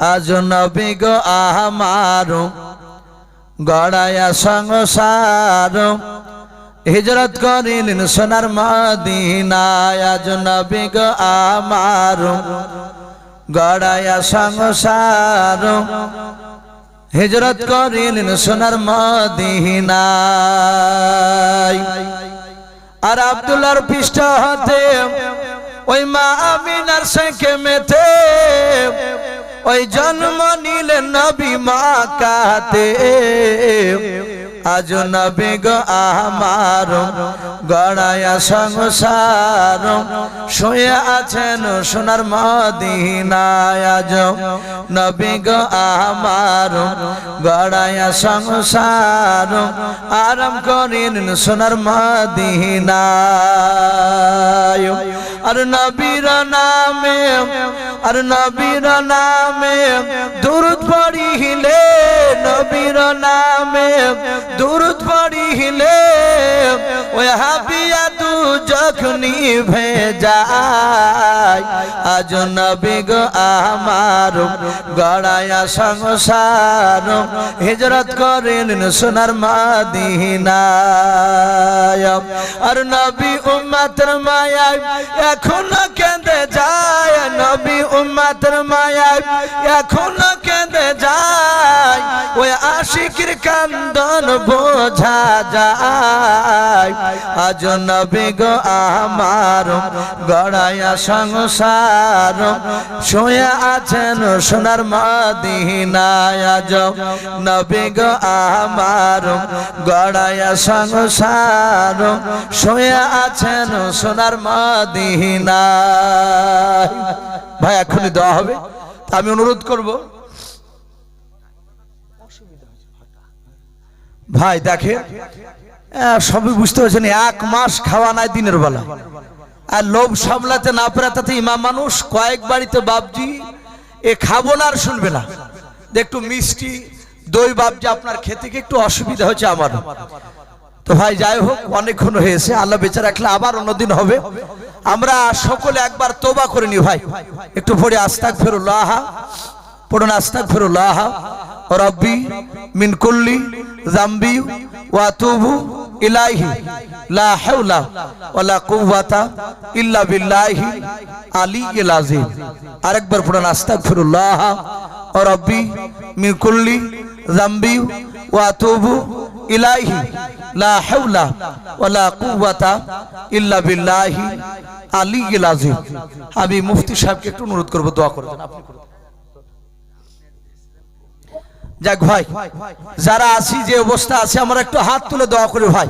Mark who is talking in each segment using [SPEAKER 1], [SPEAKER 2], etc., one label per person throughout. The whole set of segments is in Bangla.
[SPEAKER 1] আজ নবী গো আমার গড়ায়া সংসার। হিজরত করিলেন সোনার মদিনায়, আজ নবী গো আমার গড়ায়া সংসার। হিজরত করিলেন সোনার মদিনায়। আর আব্দুল্লার পৃষ্ঠ হতে ওই মা আমিনার সেঁকে মেতে ওই জন্ম নিলেন নবী মা কাতে আজ নবী গো আমার গড়ায়া সংসার, শুয়ে আছেন সোনার মদিনায় নবী গো আমার, গড়ায়া সংসার, আরাম করিলেন সোনার মদিনায়। আর নবীর নামে, আর নবীর নামে দুরুদ পড়িলে, নবীর নামে দুরুদ পড়িলে, ওই হাবিয়া তু যখনি ভেজায় আজ নবী গো আমার গড়ায়া সংসার। হিজরত করেন সোনার মাদিনায়। আর নবী উম্মাতের মায়ায় এখনও কেঁদে যায়। নবী উম্মাতের মায়ায় এখনও কেঁদে যায়। ওই আশিকির কান্দন বোঝা যায়। আজ নবী আমার গড়ায়া সংসার। শুয়ে আছেন সোনার মদিনায় আজ। নবী আমার গড়ায়া সংসার। শুয়ে আছেন সোনার মদিনায়। ভাই, এখনই দেওয়া হবে। আমি অনুরোধ করব। ভাই, দেখে। সবই বুঝতে পারছেন, এক মাস খাওয়া নাই দিনের বেলা। আর লোভ সামলাতে না পারে তাতে ইমাম মানুষ কয়েক বাড়িতে বাবজি এ খাব না আর শুনবে না। একটু মিষ্টি, দই বাবজি আপনার খেতে কি একটু অসুবিধা হচ্ছে আমার? তো ভাই, যাই হোক অনেকক্ষণ হয়েছে, আল্লাহ বেঁচে রাখলে আবার অন্যদিন হবে। আমরা সকলে একবার তোবা করে নি ভাই। একটু পরে আস্তাক ফেরুল্লাহ পড়ুন আস্তাক ফেরুল্লাহ রব্বি মিন কুল্লি জাম্বি ওয়াতুবু ইলাইহি, লা হাওলা ওয়ালা কুওয়াতা ইল্লা বিল্লাহি আলিয়্যিল আযীম। আরেকবার পড়ুন, আস্তাগফিরুল্লাহ রব্বি, মিন কুল্লি জাম্বি ওয়াতুবু ইলাইহি, লা হাওলা ওয়ালা কুওয়াতা ইল্লা বিল্লাহি আলিয়্যিল আযীম। আমি মুফতি সাহেবকে একটু অনুরোধ করব, দোয়া করে দেন আপনি করে দেন। যাক ভাই, যারা আছি, যে অবস্থা আছে, আমরা একটু হাত তুলে দোয়া করি ভাই।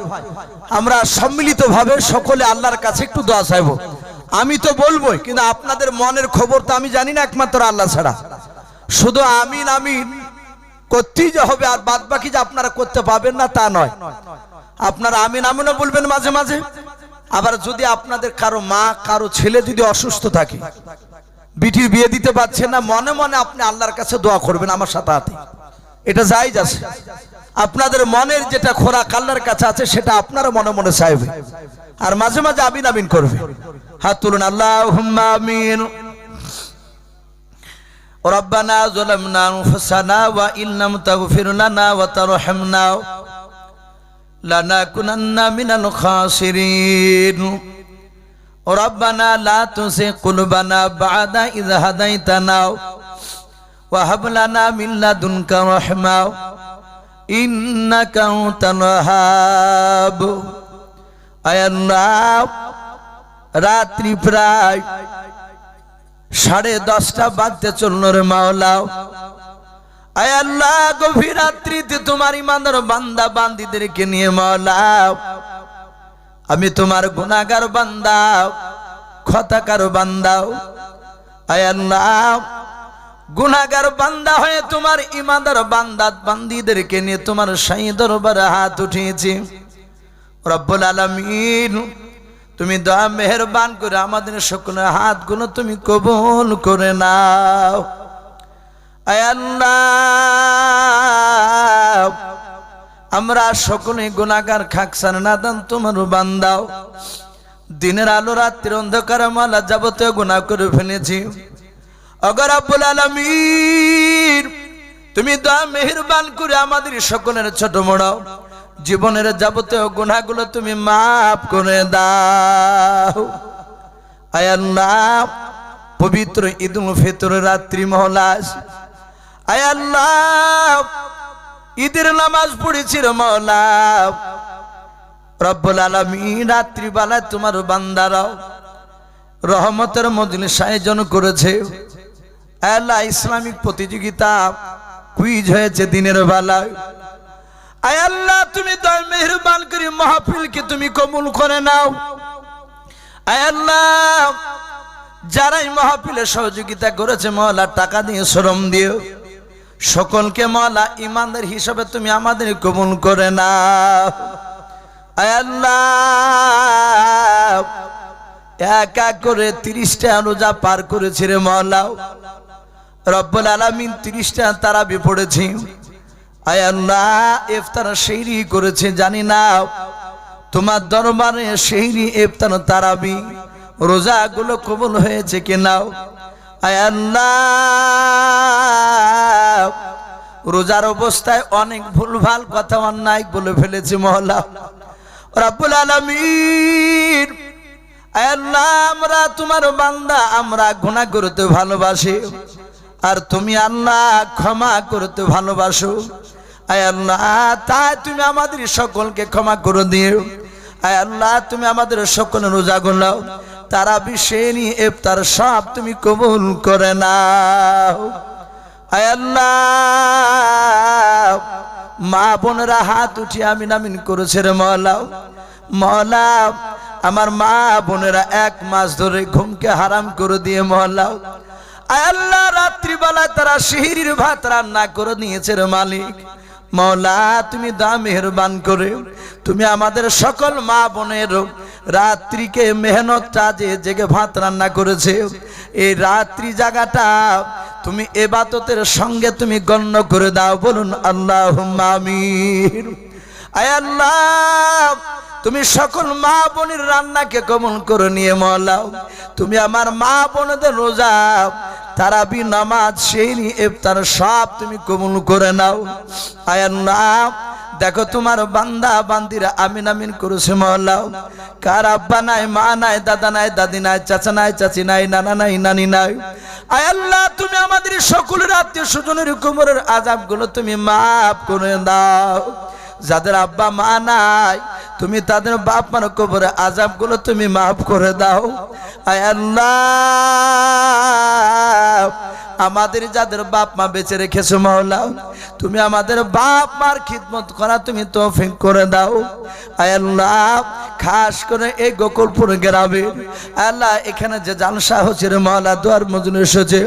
[SPEAKER 1] আমরা সম্মিলিত ভাবে সকলে আল্লাহর কাছে একটু দোয়া চাইব। আমি তো বলবোই, কিন্তু আপনাদের মনের খবর তো আমি জানি না একমাত্র আল্লাহ ছাড়া। শুধু আমিন আমিন। করতেই যে হবে, আর বাদ বাকি যে আপনারা করতে পাবেন না, তা নয়। আপনারা আমিন, আমিনও বলবেন মাঝে মাঝে। আবার যদি আপনাদের কারও মা, কারও ছেলে যদি অসুস্থ থাকে, বিটির বিয়ে দিতে পারছে না, মনে মনে আপনি আল্লাহর কাছে দোয়া করবেন আমার সাথে হাতে। এটা যাই আছে আপনাদের মনের যেটা খোরাক আল্লাহর কাছে আছে সেটা আপনারা মনে মনে চাইবে আর মাঝে মাঝে আমিন আমিন করবে হাত তুলুন আল্লাহ আমিন ربنا ظلمنا انفسنا وان لم تغفر لنا وترحمنا لنكونن من الخاسرين ربنا لا تزغ قلوبنا بعد إذ هديتنا ওয়াহাবলানা মিল্লা দুনকা রহমা ইন্নাকা তানহাব আয়ান্নাব রাত্রি প্রায় সাড়ে দশটা বাজতে চলল রে মাওলাও আয়াল্লাহ গভীর রাত্রিতে তোমার ইমানদার বান্দা বান্দিদেরকে নিয়ে মাওলাও আমি তোমার গুণাগার বান্দাও ক্ষতাকার বান্দাও আয়াল্লাহ গুনাগার বান্দা হয়ে তোমার ইমানদার বান্দাত বান্দিদেরকে নিয়ে তোমার সাই দরবারে হাত উঠিয়েছি। রব্বুল আলামিন, তুমি দয়া মেহেরবান করে আমাদের সকলের হাতগুলো তুমি কবুল করে নাও। আল্লাহ, আমরা সকলে গুণাগার খাকসার নাদান তোমার বান্দাও। দিনের আলো রাত্রির অন্ধকার মালা যাবতীয় গুণা করে ফেলেছি। অগর আব্বুল আলমীর তুমি দয়া মেহেরবান করে আমাদের সকলের ছোট মোড়াও জীবনের যাবতীয় গুণাগুলো তুমি মাফ করে দাও। আয়াল্লাহ পবিত্র ঈদ উল ফিতর রাত্রি মহলাস। আয়াল্লাহ ঈদের নামাজ পড়েছিল মহলা। রব্বুল আলমী রাত্রিবেলায় তোমার বান্দারাও রহমতের মজলিস আয়োজন করেছে। আল্লাহ, ইসলামিক প্রতিযোগিতা কুইজ হয়েছে দিনের বেলায়। আয় আল্লাহ, তুমি দয় মেহরবান করে মাহফিলকে তুমি কবুল করে নাও। আয় আল্লাহ, যারাই মাহফিলে সহযোগিতা করেছে মহলা টাকা দিয়ে, শ্রম দিও সকলকে মহলা, ইমানদার হিসাবে তুমি আমাদের কবুল করে না আয় আল্লাহ এক করে তিরিশটা রোজা পার করেছে রে মহলাও। রব্বুল আলামিন তিরিশটা তারাবি পড়েছি। আয় আল্লাহ ইফতার সেইরি করেছে, জানি না। তোমার দরবারে সেইরি ইফতার, তারাবি, রোজাগুলো কবুল হয়েছে কি নাও আয় রোজার অবস্থায় অনেক ভুলভাল কথা অন্যায় বলে ফেলেছে মহলা রব্বুল আলামিন, আয় আল্লাহ, আমরা তোমার বান্দা, আমরা গুনাহ করতে ভালোবাসি। আর তুমি আল্লাহ ক্ষমা করতে ভালোবাসো। আয় আল্লাহ, তাই তুমি আমাদের সকলকে ক্ষমা করে দিও। আয় আল্লাহ, তুমি আমাদের সকল রোজা গুলো তারা বিশ্বেনি এফতার সব তুমি কবুল করে নাও। আয় আল্লাহ, মা বোনেরা হাত উঠিয়ে আমিন আমিন করেছে রে মলাও মলা, আমার মা বোনেরা এক মাস ধরে ঘুমকে হারাম করে দিয়ে মহলাও আল্লাহ, রাত্রিবেলায় তারা শিহিরির ভাত রান্না করে নিয়েছে মালিক। মৌলা, তুমি দা মেহরবান করে, তুমি আমাদের সকল মা বোনের রাত্রিকে মেহনতটা যে জেগে ভাত রান্না করেছে, এই রাত্রি জায়গাটা তুমি এবাততের সঙ্গে তুমি গণ্য করে দাও, বলুন আল্লাহ আমির আয় আল্লাহ তুমি সকল মা বোনের রান্নাকে কমন করে নিয়ে মলাও? তুমি আমার মা বোনদের রোজা, তারাবি, নামাজ, সেই ইফতার সব তুমি কবুল করে নাও। আয়ার নাম দেখো তোমার বান্দা বান্দিরা আমিন আমিন করেছে মহলাও কার আব্বা নাই, মা নাই, দাদা নাই, দাদি নাই, চাচা নাই, চাচি নাই, নানা নাই, নানি নাই। আয় আল্লাহ, তুমি আমাদের সকলের আত্মীয় স্বজনের কোমরের আজাবগুলো তুমি মাফ করে দাও। যাদের আব্বা মা নাই, তুমি তাদের বাপ মার কবরে আজাবগুলো তুমি মাফ করে দাও। আয় আল্লাহ আমাদের যাদের বাপ মা বেঁচে রেখেছো মহলা তুমি আমাদের বাপ মার খিদমত করা তুমি তৌফিক করে দাও। আল্লাহ, খাস করে এই গোকুলপুর গ্রামে। আল্লাহ, এখানে যে জালসা হচ্ছে রে মহলা দুয়ার মজুন এসেছে।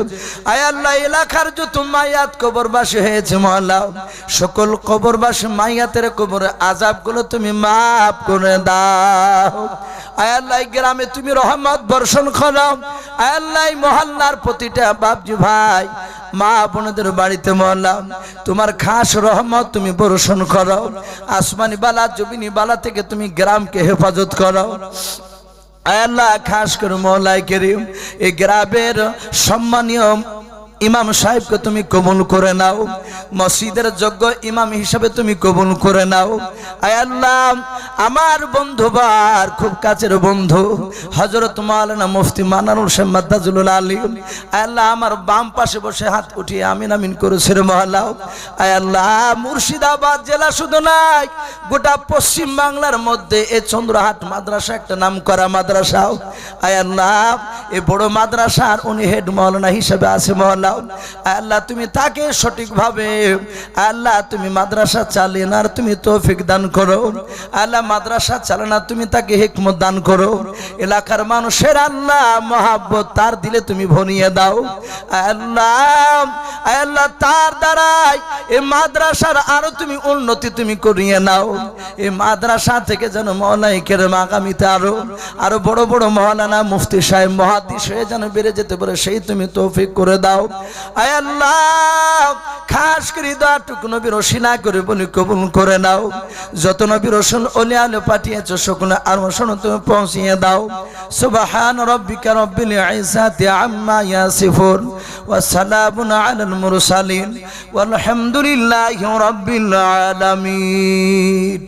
[SPEAKER 1] আল্লাহ, এলাকার যত মায়াত কবরবাসী হয়েছে মহলা সকল কবরবাসী মাইয়াতের কবরে আজাবগুলো তুমি মাফ করে দাও। আয় আল্লাহ গ্রামে তুমি রহমত বর্ষণ করো। আয় আল্লাহ মহল্লার প্রতিটা বাপজি ভাই মা আপনাদের বাড়িতে মরলাম তোমার খাস রহমত তুমি বর্ষণ করো। আসমানি বালা, জমিনি বালা থেকে তুমি গ্রামকে হেফাজত করো। আয়াল্লাহ খাস করে মৌলাই কেরিম, এই গ্রামের সম্মানীয় ইমাম সাহেবকে তুমি কবুল করে নাও। মসজিদের যোগ্য ইমাম হিসাবে তুমি কবুল করে নাও। আয় আল্লাহ, আমার বন্ধু বার, খুব কাছের বন্ধু হজরত মালানা মুফতি মানানুর মানানুল শেমাদ্দাজুল আলী আয় আল্লাহ, আমার বাম পাশে বসে হাত উঠিয়ে আমিন আমিন করেছে মহলাও আয় আল্লাহ, মুর্শিদাবাদ জেলা শুধু নাই, গোটা পশ্চিম বাংলার মধ্যে এ চন্দ্রহাট মাদ্রাসা একটা নাম করা মাদ্রাসাও। আয় আল্লাহ, এ বড় মাদ্রাসার উনি হেড মহলানা হিসাবে আছে মহলা দাও। আল্লাহ তুমি তাকে সঠিকভাবে, আল্লাহ তুমি মাদ্রাসা চালিয়ে না তুমি তৌফিক দান করো। আল্লাহ মাদ্রাসা চালানা তুমি তাকে হিকমত দান করো। এলাকার মানুষের আল্লাহ মহাব্বত তার দিলে তুমি ভনিয়ে দাও। আল্লাহ আল্লাহ তার দ্বারাই এই মাদ্রাসার আরও তুমি উন্নতি তুমি করিয়ে নাও। এই মাদ্রাসা থেকে যেন মৌলাই কেরম আগামীতে আরও আরও বড় বড় মহানানা মুফতি সাহেব, মহাদিস হয়ে যেন বেড়ে যেতে পারে, সেই তুমি তৌফিক করে দাও। আয় খাস করে দোয়াটুকু নবীর রসিনা করে বলি কবুল করে নাও। যত নবীর রসুন অলি আলো পাঠিয়েছ সকলে আর তুমি পৌঁছিয়ে দাও। সুবহান রব্বিকা রব্বিল আম্মা ইয়াসিফুন, ওয়া সালামুন আলাল মুরসালিন, ওয়ালহামদুলিল্লাহি রাব্বিল আলামিন।